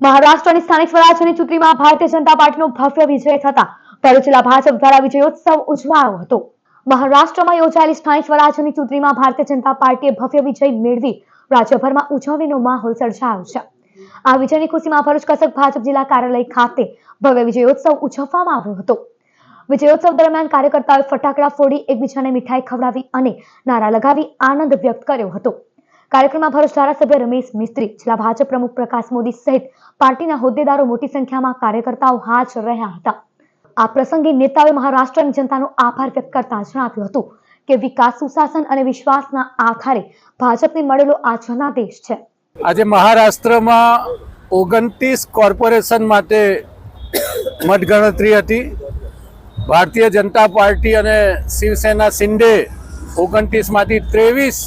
મહારાષ્ટ્રની સ્થાનિક સ્વરાજ્યની ચૂંટણીમાં ભારતીય જનતા પાર્ટીનો ભવ્ય વિજય થતા ભરૂચ જિલ્લા ભાજપ દ્વારા વિજયોત્સવ ઉજવાયો હતો. મહારાષ્ટ્રમાં યોજાયેલી સ્થાનિક સ્વરાજ્યની ચૂંટણીમાં ભારતીય જનતા પાર્ટીએ ભવ્ય વિજય મેળવી રાજ્યભરમાં ઉજવણીનો માહોલ સર્જાયો છે. આ વિજયની ખુશીમાં ભરૂચ કસક ભાજપ જિલ્લા કાર્યાલય ખાતે ભવ્ય વિજયોત્સવ ઉજવવામાં આવ્યો હતો. વિજયોત્સવ દરમિયાન કાર્યકર્તાઓએ ફટાકડા ફોડી એકબીજાને મીઠાઈ ખવડાવી અને નારા લગાવી આનંદ વ્યક્ત કર્યો હતો. કાર્યક્રમમાં ભરૂચ ધારાસભ્ય રમેશ મિસ્ત્રી, જિલ્લા ભાજપ પ્રમુખ પ્રકાશ મોદી સહિત પાર્ટીના હોદ્દેદારો મોટી સંખ્યામાં કાર્યકર્તાઓ હાજર રહ્યા હતા. આ પ્રસંગે નેતાઓએ મહારાષ્ટ્રની જનતાનો આભાર વ્યક્ત કરતા જણાવ્યું હતું કે વિકાસ, સુશાસન અને વિશ્વાસના આધારે ભાજપને મળેલો આ જનાદેશ છે. આજે મહારાષ્ટ્રમાં ઓગણત્રીસ કોર્પોરેશન માટે મતગણતરી હતી. ભારતીય જનતા પાર્ટી અને શિવસેના શિંદે ઓગણત્રીસમાંથી ત્રેવીસ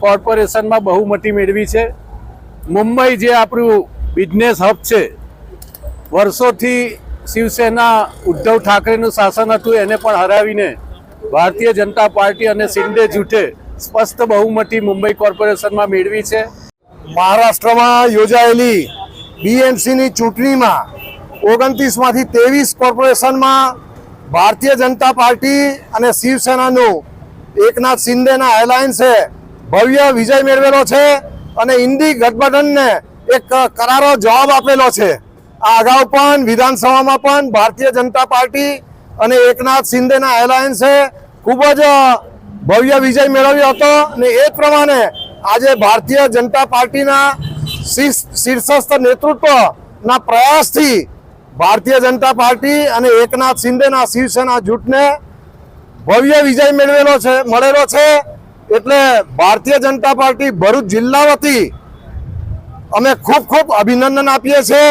કોર્પોરેશનમાં બહુમતી મેળવી છે. મુંબઈ જે આપણું બિઝનેસ હબ છે, વર્ષોથી શિવસેના ઉદ્ધવ ઠાકરેનું શાસન હતું, એને પણ હરાવીને ભારતીય જનતા પાર્ટી અને શિંદે જૂથે સ્પષ્ટ બહુમતી મુંબઈ કોર્પોરેશનમાં મેળવી છે. મહારાષ્ટ્રમાં યોજાયેલી બીએમસીની ચૂંટણીમાં ઓગણત્રીસમાંથી ત્રેવીસ કોર્પોરેશનમાં ભારતીય જનતા પાર્ટી અને શિવસેનાનું એકનાથ શિંદેના એલાયન્સે ભવ્ય વિજય મેળવેલો છે અને ઇન્ડી ગઠબંધનને એક કરારો જવાબ આપેલો છે. આ અગાઉ પણ વિધાનસભામાં પણ ભારતીય જનતા પાર્ટી અને એકનાથ શિંદેના એલાયન્સે ખૂબ જ ભવ્ય વિજય મેળવ્યો હતો અને એ પ્રમાણે આજે ભારતીય જનતા પાર્ટીના શીર્ષ, શીર્ષસ્થ નેતૃત્વના પ્રયાસથી ભારતીય જનતા પાર્ટી અને એકનાથ શિંદેના શિવસેના જૂથને ભવ્ય વિજય મેળવેલો છે, મળેલો છે. એટલે ભારતીય જનતા પાર્ટી ભરૂચ જિલ્લા વતી અમે ખૂબ ખૂબ અભિનંદન આપીએ છીએ.